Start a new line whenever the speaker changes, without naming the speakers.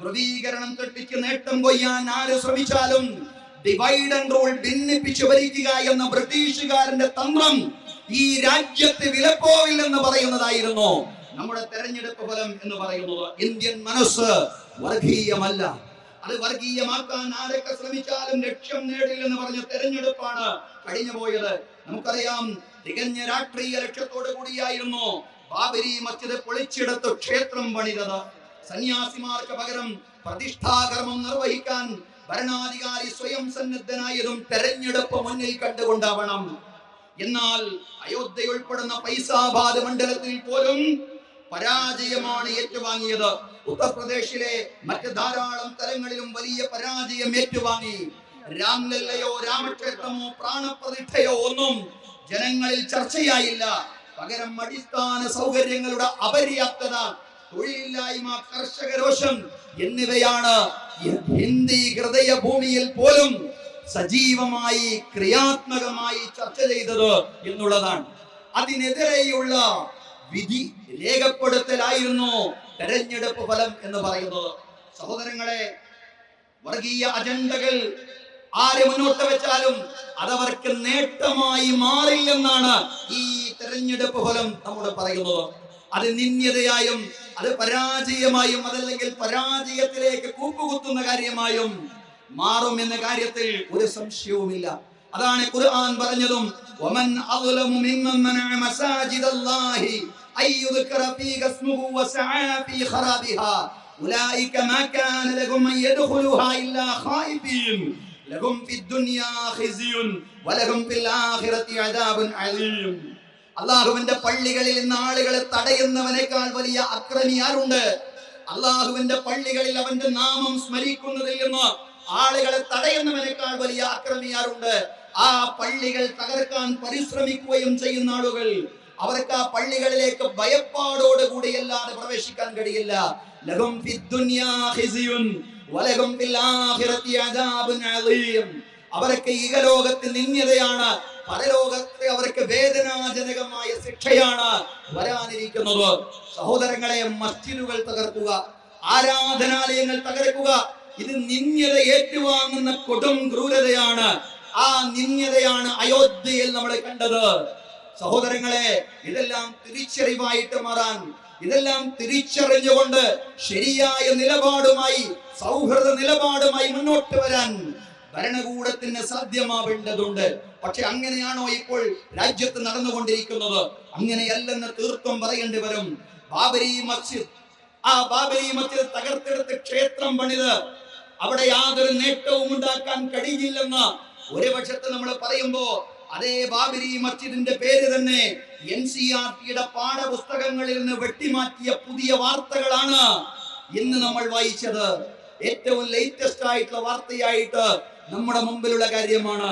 ധ്രുവീകരണം കെട്ടിച്ച് നേട്ടം കൊയ്യാൻ ആര് ശ്രമിച്ചാലും ഡിവൈഡ് ആൻഡ് റൂൾ ഭിന്നിപ്പിച്ചു ഭരിക്കുക എന്ന ബ്രിട്ടീഷുകാരന്റെ തന്ത്രം ഈ രാജ്യത്ത് വിലപ്പോവില്ലെന്ന് പറയുന്നതായിരുന്നു. നമ്മുടെ തെരഞ്ഞെടുപ്പ് ഫലം എന്ന് പറയുന്നത് ഇന്ത്യൻ മനസ്സ് വർഗീയമല്ല. അത് വർഗീയമാക്കാൻ ആരൊക്കെ ശ്രമിച്ചാലും ലക്ഷ്യം നേടില്ലെന്ന് പറഞ്ഞ തെരഞ്ഞെടുപ്പാണ് കഴിഞ്ഞു പോയത്. നമുക്കറിയാം തികഞ്ഞ രാഷ്ട്രീയ ലക്ഷ്യത്തോടു കൂടിയായിരുന്നു ബാബരി മസ്ജിദ് പൊളിച്ചെടുത്ത് ക്ഷേത്രം പണിതത്. സന്യാസിമാർക്ക് പകരം പ്രതിഷ്ഠാകർമ്മം നിർവഹിക്കാൻ ഭരണാധികാരി സ്വയം സന്നദ്ധനായതും തെരഞ്ഞെടുപ്പ് മുന്നിൽ കണ്ടുകൊണ്ടാവണം. എന്നാൽ അയോധ്യ ഉൾപ്പെടുന്ന പൈസാബാദ് മണ്ഡലത്തിൽ പോലും പരാജയമാണ് ഏറ്റുവാങ്ങിയത്. ഉത്തർപ്രദേശിലെ മറ്റ് ധാരാളം തലങ്ങളിലും വലിയ പരാജയം ഏറ്റുവാങ്ങി. രാംലല്ലയോ രാമക്ഷേത്രമോ പ്രാണപ്രതിഷ്ഠയോ ഒന്നും ജനങ്ങളിൽ ചർച്ചയായില്ല. പകരം അടിസ്ഥാന സൗകര്യങ്ങളുടെ അപര്യാപ്തത തൊഴിലില്ലായ്മ കർഷക രോഷം എന്നിവയാണ് ഹിന്ദി ഹൃദയ ഭൂമിയിൽ പോലും സജീവമായി ക്രിയാത്മകമായി ചർച്ച ചെയ്തത് എന്നുള്ളതാണ്. അതിനെതിരെയുള്ള വിധി രേഖപ്പെടുത്തലായിരുന്നു തെരഞ്ഞെടുപ്പ് ഫലം എന്ന് പറയുന്നത്. സഹോദരങ്ങളെ വർഗീയ അജണ്ടകൾ ആര് മുന്നോട്ട് വെച്ചാലും അതവർക്ക് നേട്ടമായി മാറില്ലെന്നാണ് ഈ തെരഞ്ഞെടുപ്പ് ഫലം നമ്മോട് പറയുന്നത്. അത് നിന്ദ്യതയായും അത് പരാജയമായും അതല്ലെങ്കിൽ പരാജയത്തിലേക്ക് കൂപ്പുകുത്തുന്ന കാര്യമായും മാറും എന്ന കാര്യത്തിൽ ഒരു സംശയവുമില്ല. അതാണ് ഖുർആൻ പറഞ്ഞതും വമൻ ഫീ ഖറാബിഹാ. ഉലൈക യദ്ഖുലുഹാ ഇല്ലാ ഫിൽ ആഖിറതി അദാബുൻ അലീം. അള്ളാഹുവിന്റെ പള്ളികളിൽ നിന്ന് ആളുകളെ തടയുന്നവനേക്കാൾ വലിയ അക്രമി ആരുണ്ട്? അള്ളാഹുവിന്റെ പള്ളികളിൽ അവന്റെ നാമം സ്മരിക്കുന്നതിൽ നിന്ന് ആളുകളെ തടയുന്നവനേക്കാൾ വലിയ അക്രമി ആരുണ്ട്? ആ പള്ളികൾ തകർക്കാൻ പരിശ്രമിക്കുകയും ചെയ്യുന്ന ആളുകൾ അവർക്ക് ആ പള്ളികളിലേക്ക് ഭയപ്പാടോട് കൂടിയല്ലാതെ പ്രവേശിക്കാൻ കഴിയില്ല. ലഹും വലഹും അവർക്ക് ഈകലോകത്തിൽ നിന്യതയാണ് പരലോകത്തെ അവർക്ക് വേദനാജനകമായ ശിക്ഷയാണ് വരാനിരിക്കുന്നത്. സഹോദരങ്ങളെ മസ്ജിദുകൾ തകർക്കുക ആരാധനാലയങ്ങൾ തകർക്കുക ഇത് നിന്യത ഏറ്റുവാങ്ങുന്ന കൊടും ക്രൂരതയാണ്. ആ നിന്യതയാണ് അയോധ്യയിൽ നമ്മൾ കണ്ടത്. സഹോദരങ്ങളെ ഇതെല്ലാം തിരിച്ചറിവായിട്ട് മാറാൻ ഇതെല്ലാം തിരിച്ചറിഞ്ഞുകൊണ്ട് ശരിയായ നിലപാടുമായി സൗഹൃദ നിലപാടുമായി മുന്നോട്ട് വരാൻ ഭരണകൂടത്തിന് സാധ്യമാവേണ്ടതുണ്ട്. പക്ഷെ അങ്ങനെയാണോ ഇപ്പോൾ രാജ്യത്ത് നടന്നുകൊണ്ടിരിക്കുന്നത്? അങ്ങനെയല്ലെന്ന് തീർത്തും പറയേണ്ടി വരും. ബാബരി മസ്ജിദ് ആ ബാബരി മസ്ജിദ് തകർത്തെടുത്ത് ക്ഷേത്രം പണിത്. അവിടെ യാതൊരു നേട്ടവും ഉണ്ടാക്കാൻ കഴിയില്ലെന്ന് ഒരു പക്ഷത്ത് നമ്മൾ പറയുമ്പോ അതേ ബാബരി മസ്ജിദിന്റെ പേര് തന്നെ എൻ സി ആർ ടിയുടെ പാഠപുസ്തകങ്ങളിൽ നിന്ന് വെട്ടിമാറ്റിയ പുതിയ വാർത്തകളാണ് ഇന്ന് നമ്മൾ വായിച്ചത്. ഏറ്റവും ലേറ്റസ്റ്റ് ആയിട്ടുള്ള വാർത്തയായിട്ട് നമ്മുടെ മുമ്പിലുള്ള കാര്യമാണ്.